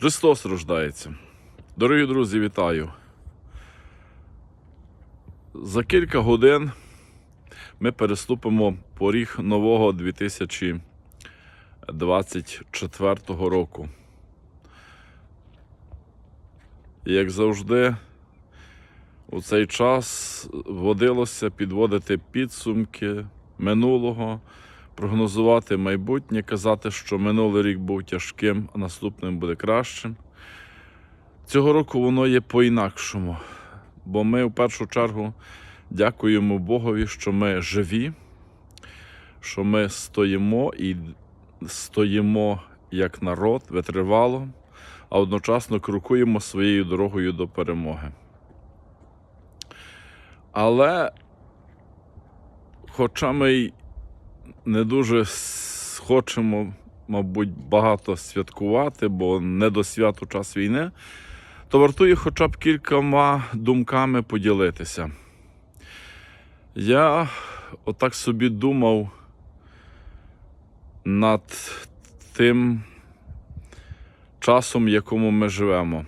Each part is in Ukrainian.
Христос рождається. Дорогі друзі, вітаю. За кілька годин ми переступимо поріг нового 2024 року. Як завжди, у цей час водилося підводити підсумки минулого, прогнозувати майбутнє, казати, що минулий рік був тяжким, а наступним буде кращим. Цього року воно є по-інакшому, бо ми в першу чергу дякуємо Богові, що ми живі, що ми стоїмо і стоїмо як народ витривало, а одночасно крокуємо своєю дорогою до перемоги. Але, хоча ми не дуже хочемо, мабуть, багато святкувати, бо не до святу час війни, то вартує хоча б кількома думками поділитися. Я отак собі думав над тим часом, в якому ми живемо.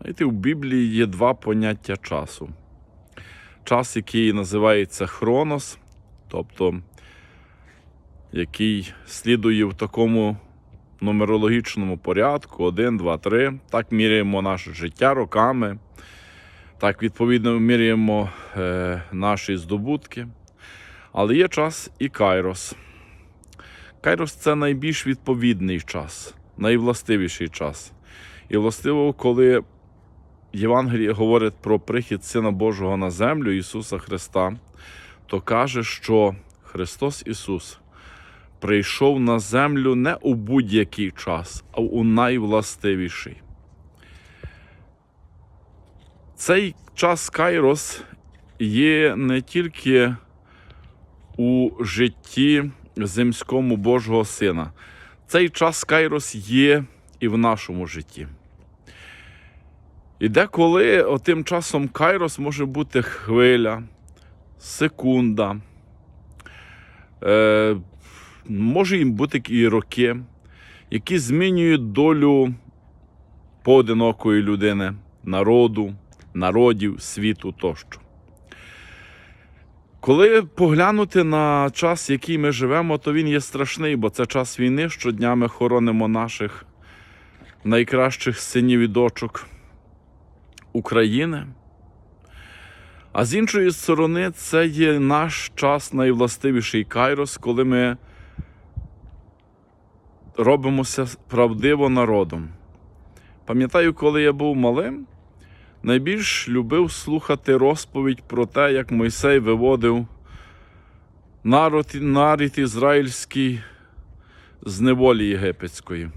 Знаєте, в Біблії є два поняття часу. Час, який називається хронос, тобто який слідує в такому нумерологічному порядку: 1, 2, 3. Так міряємо наше життя роками, так відповідно міряємо е, наші здобутки. Але є час і кайрос. Кайрос це найбільш відповідний час, найвластивіший час. І властиво, коли Євангеліє говорить про прихід Сина Божого на землю Ісуса Христа, то каже, що Христос Ісус прийшов на землю не у будь-який час, а у найвластивіший. Цей час Кайрос є не тільки у житті земському Божого Сина. Цей час Кайрос є і в нашому житті. І деколи отим часом Кайрос може бути хвиля, секунда, е, може їм бути і роки, які змінюють долю поодинокої людини, народу, народів, світу тощо. Коли поглянути на час, в який ми живемо, то він є страшний, бо це час війни. Щодня ми хоронимо наших найкращих синів і дочок України. А з іншої сторони, це є наш час найвластивіший кайрос, коли ми робимося правдиво народом. Пам'ятаю, коли я був малим, найбільш любив слухати розповідь про те, як Мойсей виводив народ, нарід ізраїльський з неволі єгипетської.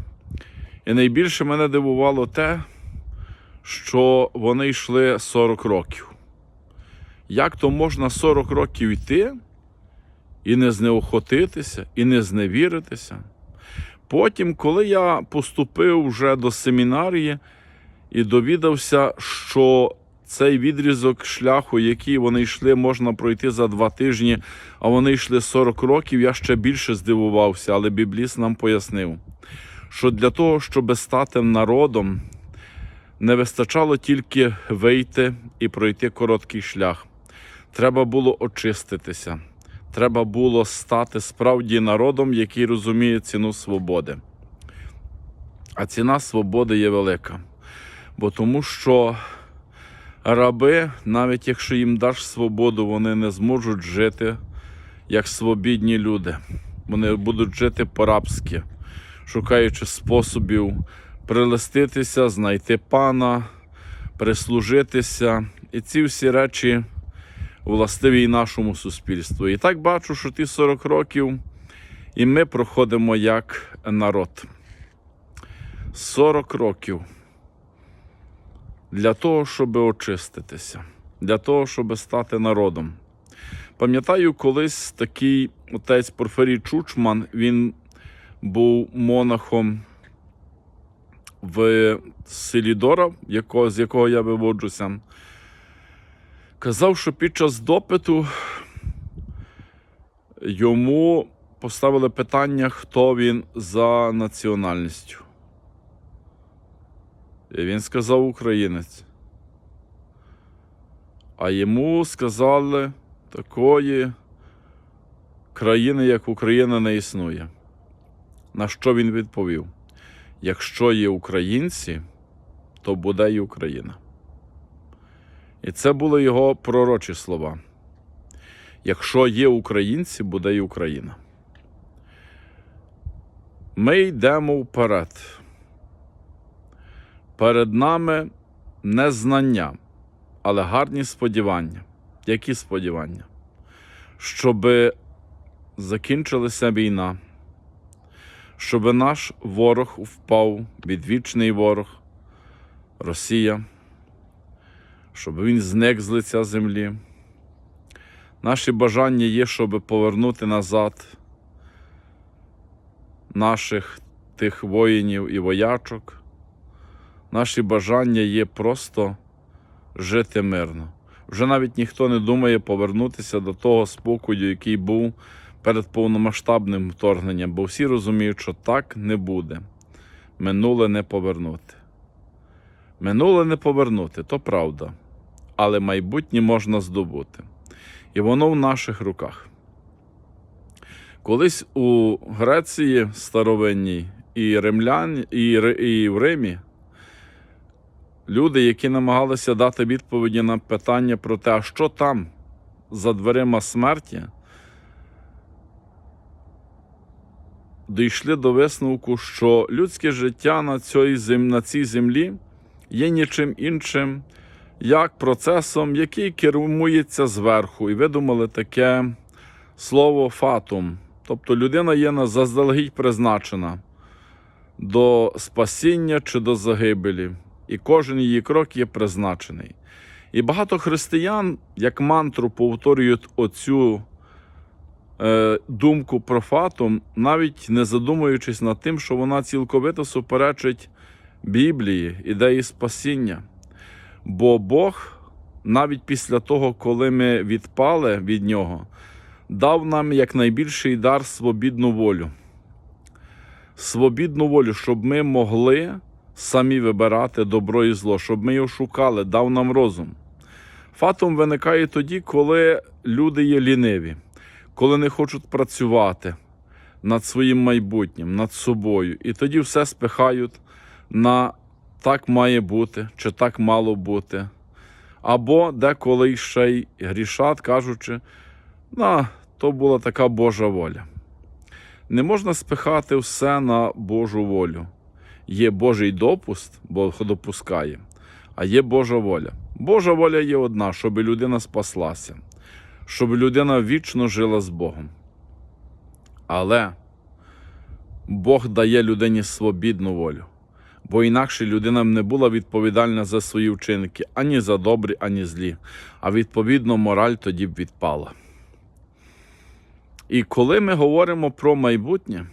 І найбільше мене дивувало те, що вони йшли 40 років. Як то можна 40 років йти і не знеохотитися, і не зневіритися? Потім, коли я поступив вже до семінарії і довідався, що цей відрізок шляху, який вони йшли, можна пройти за два тижні, а вони йшли 40 років, я ще більше здивувався, але бібліст нам пояснив, що для того, щоб стати народом, не вистачало тільки вийти і пройти короткий шлях. Треба було очиститися. Треба було стати справді народом, який розуміє ціну свободи. А ціна свободи є велика. Бо тому що раби, навіть якщо їм даш свободу, вони не зможуть жити як свобідні люди. Вони будуть жити по-рабськи, шукаючи способів прилиститися, знайти пана, прислужитися. І ці всі речі властиві і нашому суспільству. І так бачу, що ті 40 років, і ми проходимо як народ. 40 років для того, щоб очиститися, для того, щоб стати народом. Пам'ятаю, колись такий отець Порфирій Чучман, він був монахом в селі Дора, з якого я виводжуся. Казав, що під час допиту йому поставили питання, хто він за національністю. І він сказав українець. А йому сказали, такої країни, як Україна, не існує. На що він відповів? Якщо є українці, то буде і Україна. І це були його пророчі слова. Якщо є українці, буде і Україна. Ми йдемо вперед. Перед нами не знання, але гарні сподівання. Які сподівання? Щоб закінчилася війна, щоб наш ворог впав, відвічний ворог, Росія, щоб він зник з лиця землі. Наші бажання є, щоб повернути назад наших тих воїнів і воячок. Наші бажання є просто жити мирно. Вже навіть ніхто не думає повернутися до того спокою, який був перед повномасштабним вторгненням, бо всі розуміють, що так не буде. Минуле не повернути. Минуле не повернути, то правда. Але майбутнє можна здобути. І воно в наших руках. Колись у Греції старовинній і римлян, і, і в Римі люди, які намагалися дати відповіді на питання про те, а що там за дверима смерті, дійшли до висновку, що людське життя на цій, землі є нічим іншим, як процесом, який керується зверху. І видумали таке слово фатум. Тобто людина є заздалегідь призначена до спасіння чи до загибелі, і кожен її крок є призначений. І багато християн, як мантру, повторюють оцю е, думку про фатум, навіть не задумуючись над тим, що вона цілковито суперечить Біблії, ідеї спасіння. Бо Бог, навіть після того, коли ми відпали від Нього, дав нам як найбільший дар свобідну волю. Свобідну волю, щоб ми могли самі вибирати добро і зло, щоб ми його шукали, дав нам розум. Фатум виникає тоді, коли люди є ліниві, коли не хочуть працювати над своїм майбутнім, над собою. І тоді все спихають на так має бути чи так мало бути. Або деколи ще й грішать, кажучи, на, то була така Божа воля. Не можна спихати все на Божу волю. Є Божий допуст, Бог допускає, а є Божа воля. Божа воля є одна, щоб людина спаслася, щоб людина вічно жила з Богом. Але Бог дає людині свобідну волю, бо інакше людина не була відповідальна за свої вчинки ані за добрі, ані злі, а відповідно мораль тоді б відпала. І коли ми говоримо про майбутнє,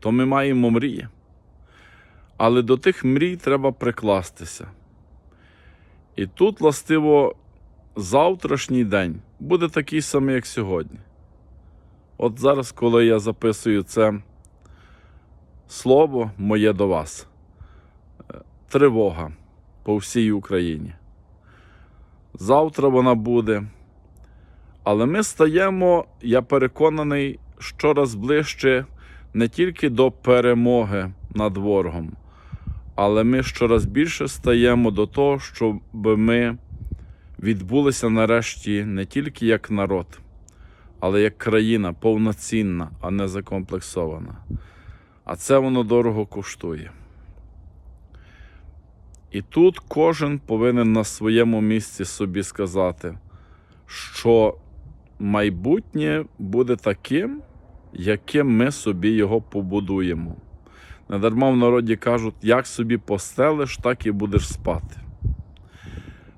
то ми маємо мрії. Але до тих мрій треба прикластися. І тут, властиво, завтрашній день буде такий самий, як сьогодні. От зараз, коли я записую це слово моє до вас, тривога по всій Україні. Завтра вона буде. Але ми стаємо, я переконаний, щораз ближче не тільки до перемоги над ворогом, але ми щораз більше стаємо до того, щоб ми відбулися нарешті не тільки як народ, але як країна повноцінна, а не закомплексована. А це воно дорого коштує. І тут кожен повинен на своєму місці собі сказати, що майбутнє буде таким, яким ми собі його побудуємо. Недарма в народі кажуть, як собі постелиш, так і будеш спати.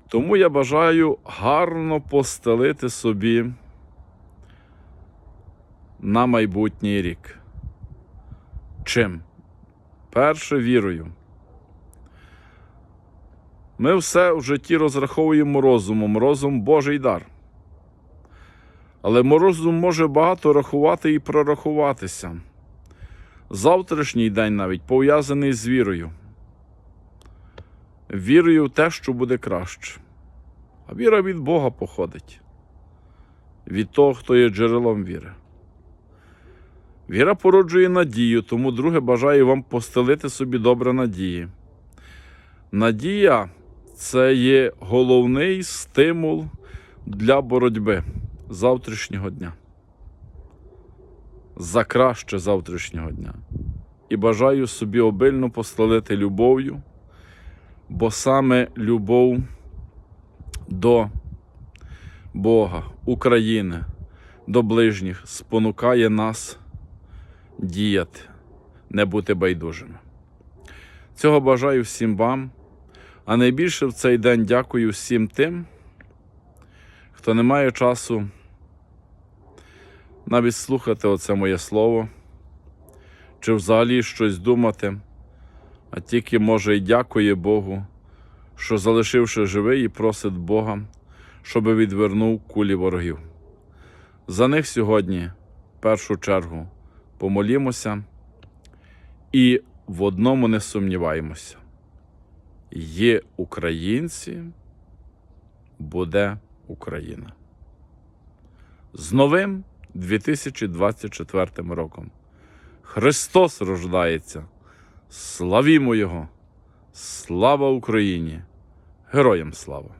Тому я бажаю гарно постелити собі на майбутній рік. Чим? Перше вірою. Ми все в житті розраховуємо розумом, розум Божий дар. Але розум може багато рахувати і прорахуватися. Завтрашній день навіть пов'язаний з вірою. вірою в те, що буде краще. А віра від Бога походить, від того, хто є джерелом віри. Віра породжує надію, тому, друге, бажаю вам постелити собі добре надії. Надія це є головний стимул для боротьби завтрашнього дня. За краще завтрашнього дня. І бажаю собі обильно постелити любов'ю, бо саме любов до Бога, України, до ближніх спонукає нас діяти, не бути байдужими. Цього бажаю всім вам, а найбільше в цей день дякую всім тим, хто не має часу навіть слухати оце моє слово, чи взагалі щось думати, а тільки може і дякує Богу, що залишивши живий і просить Бога, щоби відвернув кулі ворогів. За них сьогодні, в першу чергу, помолімося і в одному не сумніваємося. Є українці, буде Україна. З новим 2024 роком. Христос рождається. Славімо Його! Слава Україні! Героям слава!